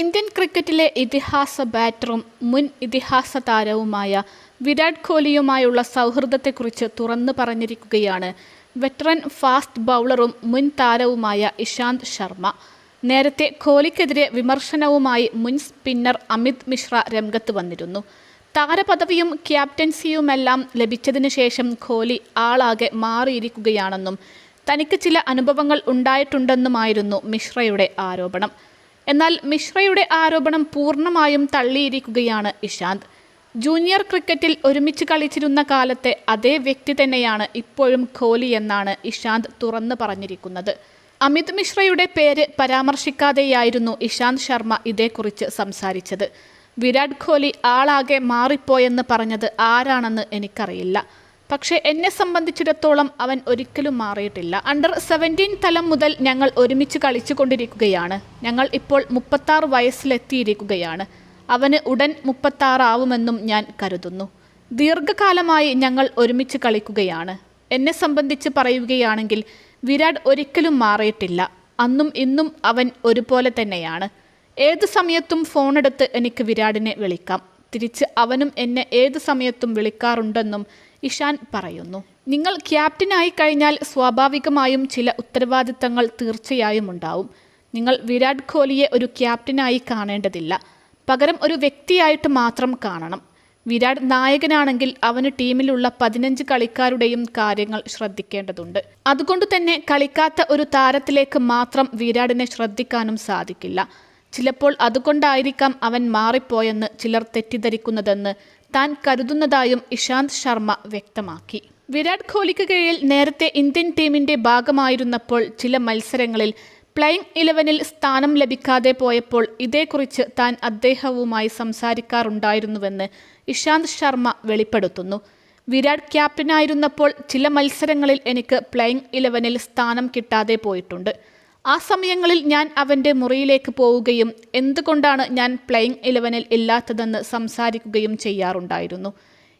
Indian ക്രിക്കറ്റിലെ ഇതിഹാസ ബാറ്ററും മുൻ ഇതിഹാസ താരവുമായ വിരാട് കോഹ്ലിയുമായുള്ള സൗഹൃദത്തെക്കുറിച്ച് തുറന്നു പറഞ്ഞിരിക്കുകയാണ് വെറ്ററൻ ഫാസ്റ്റ് ബൗളറും മുൻ താരവുമായ ഇഷാന്ത് ശർമ്മ. നേരത്തെ കോഹ്ലിക്കെതിരെ വിമർശനവുമായി മുൻ സ്പിന്നർ അമിത് മിശ്ര രംഗത്ത് വന്നിരുന്നു. താരപദവിയും ക്യാപ്റ്റൻസിയുമെല്ലാം ലഭിച്ചതിനു ശേഷം കോഹ്ലി ആളാകെ മാറിയിരിക്കുകയാണെന്നും തനിക്ക് ചില അനുഭവങ്ങൾ ഉണ്ടായിട്ടുണ്ടെന്നുമായിരുന്നു മിശ്രയുടെ ആരോപണം. എന്നാൽ മിശ്രയുടെ ആരോപണം പൂർണമായും തള്ളിയിരിക്കുകയാണ് ഇഷാന്ത്. ജൂനിയർ ക്രിക്കറ്റിൽ ഒരുമിച്ച് കളിച്ചിരുന്ന കാലത്തെ അതേ വ്യക്തി തന്നെയാണ് ഇപ്പോഴും കോഹ്ലി എന്നാണ് ഇഷാന്ത് തുറന്നു പറഞ്ഞിരിക്കുന്നത്. അമിത് മിശ്രയുടെ പേര് പരാമർശിക്കാതെയായിരുന്നു ഇഷാന്ത് ശർമ്മ ഇതേക്കുറിച്ച് സംസാരിച്ചത്. വിരാട് കോഹ്ലി ആളാകെ മാറിപ്പോയെന്ന് പറഞ്ഞത് ആരാണെന്ന് എനിക്കറിയില്ല. പക്ഷേ എന്നെ സംബന്ധിച്ചിടത്തോളം അവൻ ഒരിക്കലും മാറിയിട്ടില്ല. അണ്ടർ സെവന്റീൻ തലം മുതൽ ഞങ്ങൾ ഒരുമിച്ച് കളിച്ചുകൊണ്ടിരിക്കുകയാണ്. ഞങ്ങൾ ഇപ്പോൾ മുപ്പത്താറ് വയസ്സിലെത്തിയിരിക്കുകയാണ്. അവന് ഉടൻ മുപ്പത്താറാവുമെന്നും ഞാൻ കരുതുന്നു. ദീർഘകാലമായി ഞങ്ങൾ ഒരുമിച്ച് കളിക്കുകയാണ്. എന്നെ സംബന്ധിച്ച് പറയുകയാണെങ്കിൽ വിരാട് ഒരിക്കലും മാറിയിട്ടില്ല. അന്നും ഇന്നും അവൻ ഒരുപോലെ തന്നെയാണ്. ഏത് സമയത്തും ഫോണെടുത്ത് എനിക്ക് വിരാടിനെ വിളിക്കാം. തിരിച്ച് അവനും എന്നെ ഏത് സമയത്തും വിളിക്കാറുണ്ടെന്നും ഇഷാൻ പറയുന്നു. നിങ്ങൾ ക്യാപ്റ്റനായി കഴിഞ്ഞാൽ സ്വാഭാവികമായും ചില ഉത്തരവാദിത്തങ്ങൾ തീർച്ചയായും ഉണ്ടാവും. നിങ്ങൾ വിരാട് കോഹ്ലിയെ ഒരു ക്യാപ്റ്റനായി കാണേണ്ടതില്ല. പകരം ഒരു വ്യക്തിയായിട്ട് മാത്രം കാണണം. വിരാട് നായകനാണെങ്കിൽ അവന് ടീമിലുള്ള പതിനഞ്ച് കളിക്കാരുടെയും കാര്യങ്ങൾ ശ്രദ്ധിക്കേണ്ടതുണ്ട്. അതുകൊണ്ട് തന്നെ കളിക്കാത്ത ഒരു താരത്തിലേക്ക് മാത്രം വിരാടിനെ ശ്രദ്ധിക്കാനും സാധിക്കില്ല. ചിലപ്പോൾ അതുകൊണ്ടായിരിക്കാം അവൻ മാറിപ്പോയെന്ന് ചിലർ തെറ്റിദ്ധരിക്കുന്നതെന്ന് താൻ കരുതുന്നതായും ഇഷാന്ത് ശർമ്മ വ്യക്തമാക്കി. വിരാട് കോഹ്ലിക്ക് കീഴിൽ നേരത്തെ ഇന്ത്യൻ ടീമിന്റെ ഭാഗമായിരുന്നപ്പോൾ ചില മത്സരങ്ങളിൽ പ്ലെയിങ് ഇലവനിൽ സ്ഥാനം ലഭിക്കാതെ പോയപ്പോൾ ഇതേക്കുറിച്ച് താൻ അദ്ദേഹവുമായി സംസാരിക്കാറുണ്ടായിരുന്നുവെന്ന് ഇഷാന്ത് ശർമ്മ വെളിപ്പെടുത്തുന്നു. വിരാട് ക്യാപ്റ്റനായിരുന്നപ്പോൾ ചില മത്സരങ്ങളിൽ എനിക്ക് പ്ലെയിങ് ഇലവനിൽ സ്ഥാനം കിട്ടാതെ പോയിട്ടുണ്ട്. ആ സമയങ്ങളിൽ ഞാൻ അവന്റെ മുറിയിലേക്ക് പോവുകയും എന്തുകൊണ്ടാണ് ഞാൻ പ്ലെയിങ് ഇലവനിൽ ഇല്ലാത്തതെന്ന് സംസാരിക്കുകയും ചെയ്യാറുണ്ടായിരുന്നു.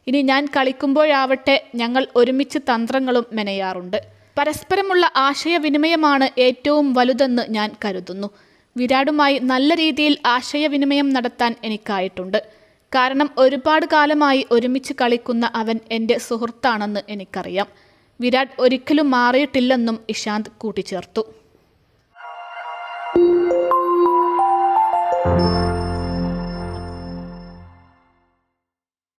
ഇനി ഞാൻ കളിക്കുമ്പോഴാവട്ടെ ഞങ്ങൾ ഒരുമിച്ച് തന്ത്രങ്ങളും മെനയാറുണ്ട്. പരസ്പരമുള്ള ആശയവിനിമയമാണ് ഏറ്റവും വലുതെന്ന് ഞാൻ കരുതുന്നു. വിരാടുമായി നല്ല രീതിയിൽ ആശയവിനിമയം നടത്താൻ എനിക്കായിട്ടുണ്ട്. കാരണം ഒരുപാട് കാലമായി ഒരുമിച്ച് കളിക്കുന്ന അവൻ എന്റെ സുഹൃത്താണെന്ന് എനിക്കറിയാം. വിരാട് ഒരിക്കലും മാറിയിട്ടില്ലെന്നും ഇഷാന്ത് കൂട്ടിച്ചേർത്തു. Thank you.